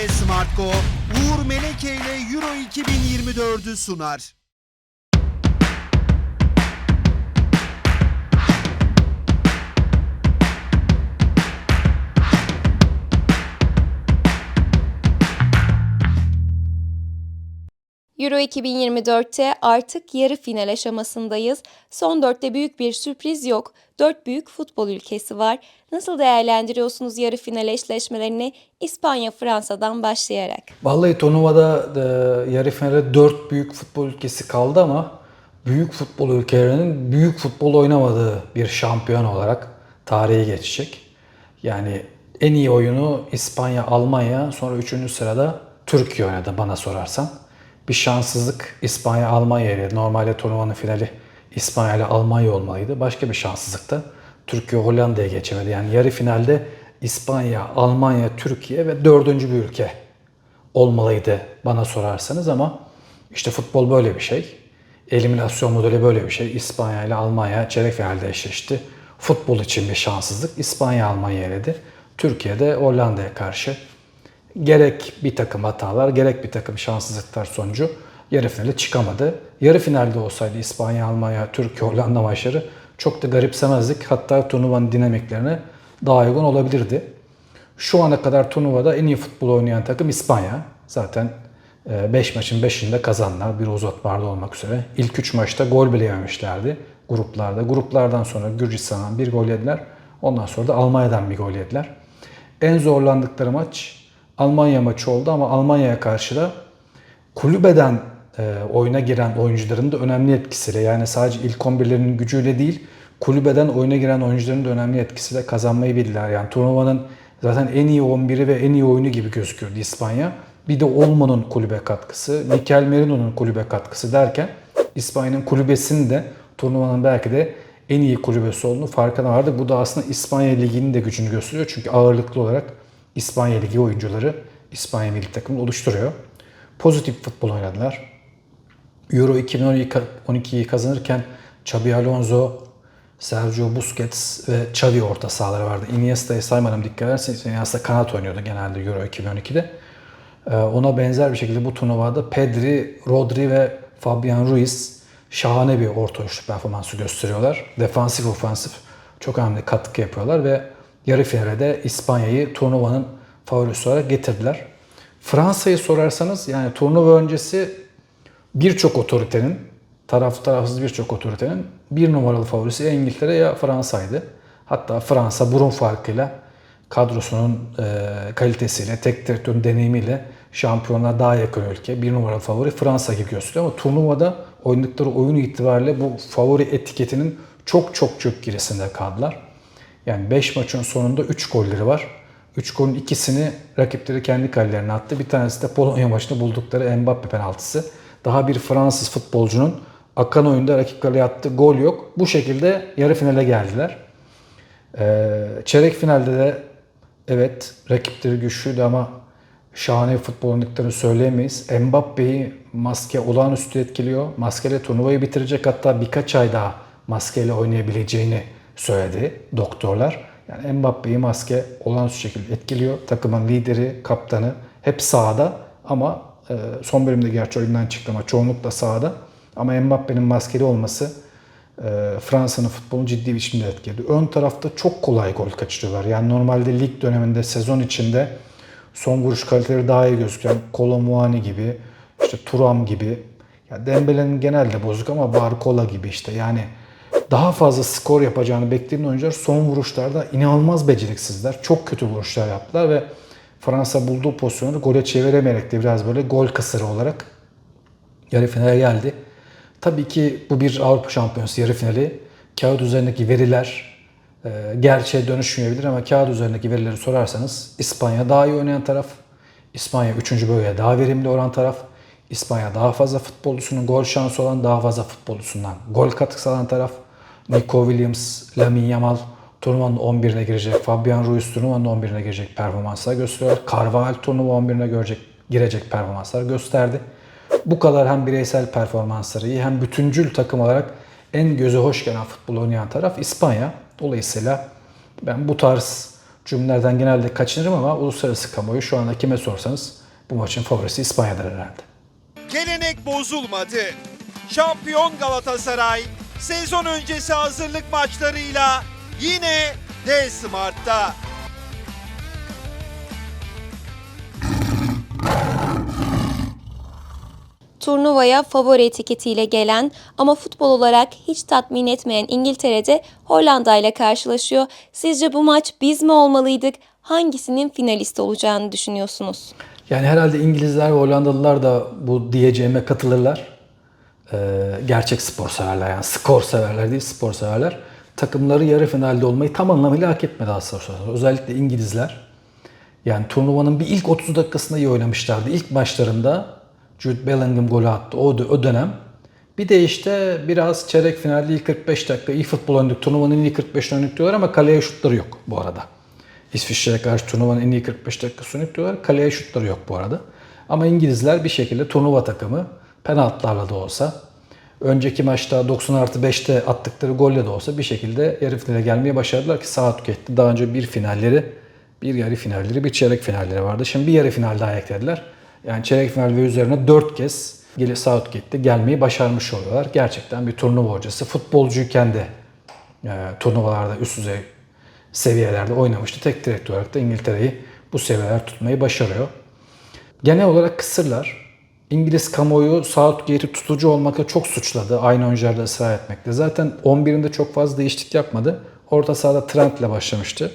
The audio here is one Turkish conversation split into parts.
ve Smartco Uğur Meleke ile Euro 2024'ü sunar. Euro 2024'te artık yarı final aşamasındayız. Son dörtte büyük bir sürpriz yok. Dört büyük futbol ülkesi var. Nasıl değerlendiriyorsunuz yarı final eşleşmelerini İspanya, Fransa'dan başlayarak? Vallahi turnuvada e, yarı finale 4 büyük futbol ülkesi kaldı ama büyük futbol ülkelerinin büyük futbol oynamadığı bir şampiyon olarak tarihe geçecek. Yani en iyi oyunu İspanya, Almanya, sonra 3. sırada Türkiye oynadı bana sorarsan. Bir şanssızlık İspanya, Almanya ile normalde turnuvanın finali İspanya ile Almanya olmalıydı. Başka bir şanssızlık da Türkiye Hollanda'ya geçemedi. Yani yarı finalde İspanya, Almanya, Türkiye ve dördüncü bir ülke olmalıydı bana sorarsanız ama işte futbol böyle bir şey. Eliminasyon modeli böyle bir şey. İspanya ile Almanya çeyrek finalde eşleşti. Futbol için bir şanssızlık. İspanya Almanya eledi. Türkiye'de Hollanda'ya karşı gerek bir takım hatalar gerek bir takım şanssızlıklar sonucu yarı finale çıkamadı. Yarı finalde olsaydı İspanya, Almanya, Türkiye, Hollanda maçları çok da garipsemezdik. Hatta turnuvanın dinamiklerine daha uygun olabilirdi. Şu ana kadar turnuvada en iyi futbol oynayan takım İspanya. Zaten 5 maçın 5'inde kazandılar. Bir uzatmalarda olmak üzere. İlk 3 maçta gol bile yememişlerdi gruplarda. Gruplardan sonra Gürcistan'dan bir gol yediler. Ondan sonra da Almanya'dan bir gol yediler. En zorlandıkları maç Almanya maçı oldu ama Almanya'ya karşı da kulübeden e, oyuna giren oyuncuların da önemli etkisiyle yani sadece ilk 11'lerinin gücüyle değil kulübeden oyuna giren oyuncuların da önemli etkisiyle kazanmayı bildiler. Yani turnuvanın zaten en iyi 11'i ve en iyi oyunu gibi gözüküyordu İspanya. Bir de Olmo'nun kulübe katkısı, Mikel Merino'nun kulübe katkısı derken İspanya'nın kulübesinin de turnuvanın belki de en iyi kulübesi olduğunu farkına vardı. Bu da aslında İspanya Ligi'nin de gücünü gösteriyor. Çünkü ağırlıklı olarak İspanya Ligi oyuncuları İspanya milli takımını oluşturuyor. Pozitif futbol oynadılar. Euro 2012'yi kazanırken Xabi Alonso, Sergio Busquets ve Xavi orta sahaları vardı. Iniesta'yı saymadım dikkat ederseniz. Iniesta kanat oynuyordu genelde Euro 2012'de. Ee, Ona benzer bir şekilde bu turnuvada Pedri, Rodri ve Fabian Ruiz şahane bir orta üçlü performansı gösteriyorlar. Defansif, ofansif çok önemli katkı yapıyorlar ve yarı finale de İspanya'yı turnuvanın favorisi olarak getirdiler. Fransa'yı sorarsanız yani turnuva öncesi birçok otoritenin, taraf tarafsız birçok otoritenin bir numaralı favorisi ya İngiltere ya Fransa'ydı. Hatta Fransa burun farkıyla kadrosunun e, kalitesiyle, tek direktörün deneyimiyle şampiyonluğa daha yakın ülke. Bir numaralı favori Fransa gibi gösteriyor ama turnuvada oynadıkları oyun itibariyle bu favori etiketinin çok çok çok gerisinde kaldılar. Yani 5 maçın sonunda 3 golleri var. 3 golün ikisini rakipleri kendi kalelerine attı. Bir tanesi de Polonya maçında buldukları Mbappe penaltısı. Daha bir Fransız futbolcunun akan oyunda rakip kaleye attığı gol yok. Bu şekilde yarı finale geldiler. Ee, çeyrek finalde de evet rakipleri güçlüydü ama şahane futbol oynadıklarını söyleyemeyiz. Mbappe'yi maske olağanüstü etkiliyor. Maskeyle turnuvayı bitirecek hatta birkaç ay daha maskeyle oynayabileceğini söyledi doktorlar. Yani Mbappe'yi maske olağanüstü şekilde etkiliyor. Takımın lideri, kaptanı hep sahada ama e, son bölümde gerçi oyundan çıktı ama çoğunlukla sahada. Ama Mbappe'nin maskeli olması e, Fransa'nın futbolunu ciddi biçimde etkiledi. Ön tarafta çok kolay gol kaçırıyorlar. Yani normalde lig döneminde sezon içinde son vuruş kaliteleri daha iyi gözüken Kolomuani gibi, işte Turam gibi. Ya Dembele'nin genelde bozuk ama Barcola gibi işte. Yani daha fazla skor yapacağını beklediğin oyuncular son vuruşlarda inanılmaz beceriksizler. Çok kötü vuruşlar yaptılar ve Fransa bulduğu pozisyonu gole çeviremeyerek de biraz böyle gol kısırı olarak yarı finale geldi. Tabii ki bu bir Avrupa Şampiyonası yarı finali. Kağıt üzerindeki veriler e, gerçeğe dönüşmeyebilir ama kağıt üzerindeki verileri sorarsanız İspanya daha iyi oynayan taraf. İspanya 3. bölgeye daha verimli olan taraf. İspanya daha fazla futbolcusunun gol şansı olan daha fazla futbolcusundan gol katkısı alan taraf. Nico Williams, Lamine Yamal turnuvanın 11'ine girecek. Fabian Ruiz turnuvanın 11'ine girecek performanslar gösteriyor. Carvajal turnuva 11'ine görecek, girecek performanslar gösterdi. Bu kadar hem bireysel performansları iyi hem bütüncül takım olarak en göze hoş gelen futbol oynayan taraf İspanya. Dolayısıyla ben bu tarz cümlelerden genelde kaçınırım ama uluslararası kamuoyu şu anda kime sorsanız bu maçın favorisi İspanya'dır herhalde. Gelenek bozulmadı. Şampiyon Galatasaray sezon öncesi hazırlık maçlarıyla yine D-Smart'ta. Turnuvaya favori etiketiyle gelen ama futbol olarak hiç tatmin etmeyen İngiltere'de Hollanda ile karşılaşıyor. Sizce bu maç biz mi olmalıydık? Hangisinin finalist olacağını düşünüyorsunuz? Yani herhalde İngilizler ve Hollandalılar da bu diyeceğime katılırlar. Ee, gerçek spor severler yani skor severler değil spor severler. Takımları yarı finalde olmayı tam anlamıyla hak etmedi aslında. Özellikle İngilizler. Yani turnuvanın bir ilk 30 dakikasında iyi oynamışlardı. İlk maçlarında Jude Bellingham golü attı o, o dönem. Bir de işte biraz çeyrek finalde ilk 45 dakika iyi futbol oynadık. Turnuvanın en iyi 45 oynadık diyorlar ama kaleye şutları yok bu arada. İsviçre'ye karşı turnuvanın en iyi 45 dakika oynadık diyorlar. Kaleye şutları yok bu arada. Ama İngilizler bir şekilde turnuva takımı penaltılarla da olsa önceki maçta 90 artı 5'te attıkları golle de olsa bir şekilde yarı finale gelmeye başardılar ki Southgate'de daha önce bir finalleri, bir yarı finalleri, bir çeyrek finalleri vardı. Şimdi bir yarı final daha eklediler. Yani çeyrek final ve üzerine 4 kez gelip Southgate'de gelmeyi başarmış oluyorlar. Gerçekten bir turnuva hocası. Futbolcuyken de e, turnuvalarda üst düzey seviyelerde oynamıştı. Tek direktör olarak da İngiltere'yi bu seviyeler tutmayı başarıyor. Genel olarak kısırlar. İngiliz kamuoyu Southgate'i tutucu olmakla çok suçladı. Aynı oyuncularda ısrar etmekte. Zaten 11'inde çok fazla değişiklik yapmadı. Orta sahada Trent ile başlamıştı.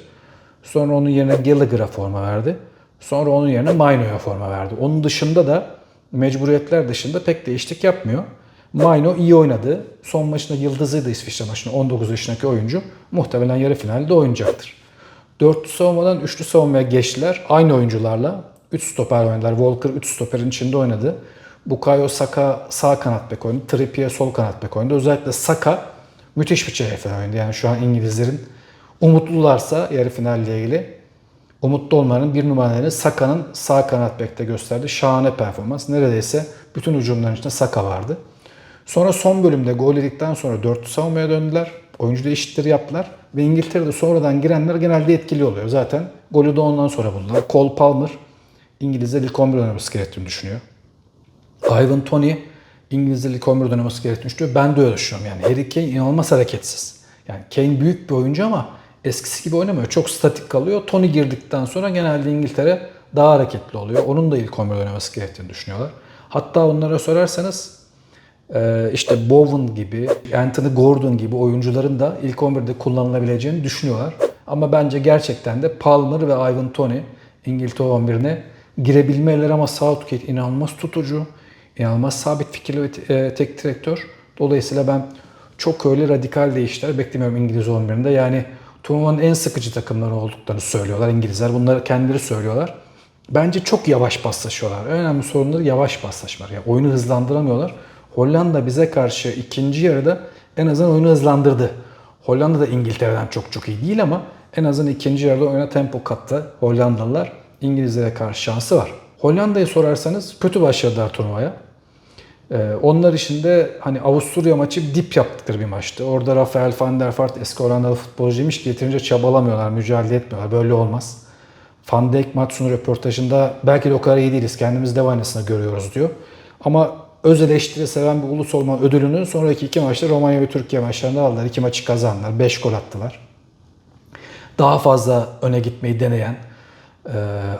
Sonra onun yerine Gallagher'a forma verdi. Sonra onun yerine Maino'ya forma verdi. Onun dışında da mecburiyetler dışında pek değişiklik yapmıyor. Maino iyi oynadı. Son maçında yıldızıydı İsviçre maçında 19 yaşındaki oyuncu. Muhtemelen yarı finalde oynayacaktır. Dörtlü savunmadan üçlü savunmaya geçtiler. Aynı oyuncularla. 3 stoper oynadılar. Walker 3 stoperin içinde oynadı. Bukayo Saka sağ kanat bek oynadı. Trippier sol kanat bek oynadı. Özellikle Saka müthiş bir çeyrek oynadı. Yani şu an İngilizlerin umutlularsa yarı finalle ilgili umutlu olmanın bir numaralarını Saka'nın sağ kanat bekte gösterdi. Şahane performans. Neredeyse bütün hücumların içinde Saka vardı. Sonra son bölümde gol yedikten sonra dörtlü savunmaya döndüler. Oyuncu değişiklikleri yaptılar. Ve İngiltere'de sonradan girenler genelde etkili oluyor. Zaten golü de ondan sonra buldular. Cole Palmer İngilizler ilk 11 oynaması gerektiğini düşünüyor. Ivan Tony İngilizler ilk 11 oynaması gerektiğini düşünüyor. Ben de öyle düşünüyorum. Yani Harry Kane inanılmaz hareketsiz. Yani Kane büyük bir oyuncu ama eskisi gibi oynamıyor. Çok statik kalıyor. Tony girdikten sonra genelde İngiltere daha hareketli oluyor. Onun da ilk 11 oynaması gerektiğini düşünüyorlar. Hatta onlara sorarsanız ee, işte Bowen gibi, Anthony Gordon gibi oyuncuların da ilk 11'de kullanılabileceğini düşünüyorlar. Ama bence gerçekten de Palmer ve Ivan Toney İngiltere 11'ine girebilmeleri ama Southgate inanılmaz tutucu, inanılmaz sabit fikirli ve e, tek direktör. Dolayısıyla ben çok öyle radikal değişiklikler beklemiyorum İngiliz 11'inde. Yani turnuvanın en sıkıcı takımları olduklarını söylüyorlar İngilizler. Bunları kendileri söylüyorlar. Bence çok yavaş paslaşıyorlar. En önemli sorunları yavaş paslaşmalar. Yani oyunu hızlandıramıyorlar. Hollanda bize karşı ikinci yarıda en azından oyunu hızlandırdı. Hollanda da İngiltere'den çok çok iyi değil ama en azından ikinci yarıda oyuna tempo kattı Hollandalılar. İngilizlere karşı şansı var. Hollanda'yı sorarsanız kötü başladılar turnuvaya. Ee, onlar için de hani Avusturya maçı dip yaptıkları bir maçtı. Orada Rafael van der Vaart eski Hollandalı futbolcuymuş ki yeterince çabalamıyorlar, mücadele etmiyorlar. Böyle olmaz. Van Dijk maç sonu röportajında belki de o kadar iyi değiliz. Kendimiz dev aynasında görüyoruz diyor. Ama öz eleştiri seven bir ulus olma ödülünü sonraki iki maçta Romanya ve Türkiye maçlarında aldılar. İki maçı kazandılar. Beş gol attılar. Daha fazla öne gitmeyi deneyen,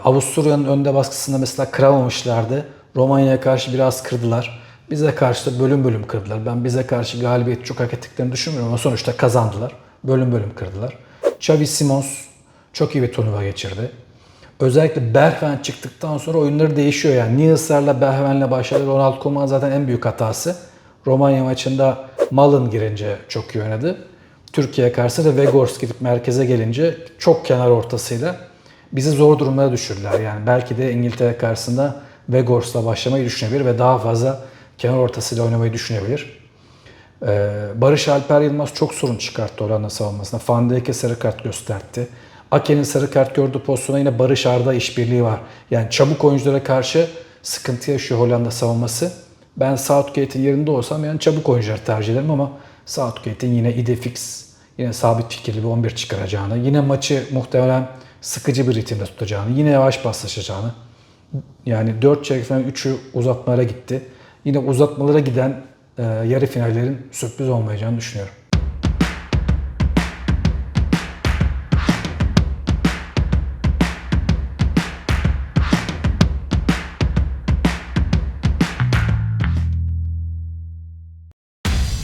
Avusturya'nın önde baskısında mesela kıramamışlardı. Romanya'ya karşı biraz kırdılar. Bize karşı da bölüm bölüm kırdılar. Ben bize karşı galibiyet çok hak ettiklerini düşünmüyorum ama sonuçta kazandılar. Bölüm bölüm kırdılar. Xavi Simons çok iyi bir turnuva geçirdi. Özellikle Bergwijn çıktıktan sonra oyunları değişiyor yani. Niye ısrarla Bergwijn'le başladı? Ronald Koeman zaten en büyük hatası. Romanya maçında Malın girince çok iyi oynadı. Türkiye karşı da Vegors gidip merkeze gelince çok kenar ortasıyla bizi zor durumlara düşürdüler. Yani belki de İngiltere karşısında Vegors'la başlamayı düşünebilir ve daha fazla kenar ortasıyla oynamayı düşünebilir. Ee, Barış Alper Yılmaz çok sorun çıkarttı Hollanda savunmasına. Van Dijk'e sarı kart gösterdi. Ake'nin sarı kart gördüğü pozisyona yine Barış Arda işbirliği var. Yani çabuk oyunculara karşı sıkıntı yaşıyor Hollanda savunması. Ben Southgate'in yerinde olsam yani çabuk oyuncuları tercih ederim ama Southgate'in yine ide fix, yine sabit fikirli bir 11 çıkaracağını, yine maçı muhtemelen sıkıcı bir ritimde tutacağını, yine yavaş paslaşacağını, yani 4 çeyrek final 3'ü uzatmalara gitti. Yine uzatmalara giden e, yarı finallerin sürpriz olmayacağını düşünüyorum.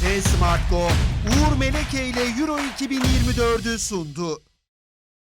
E-Smart Go, Uğur Meleke ile Euro 2024'ü sundu.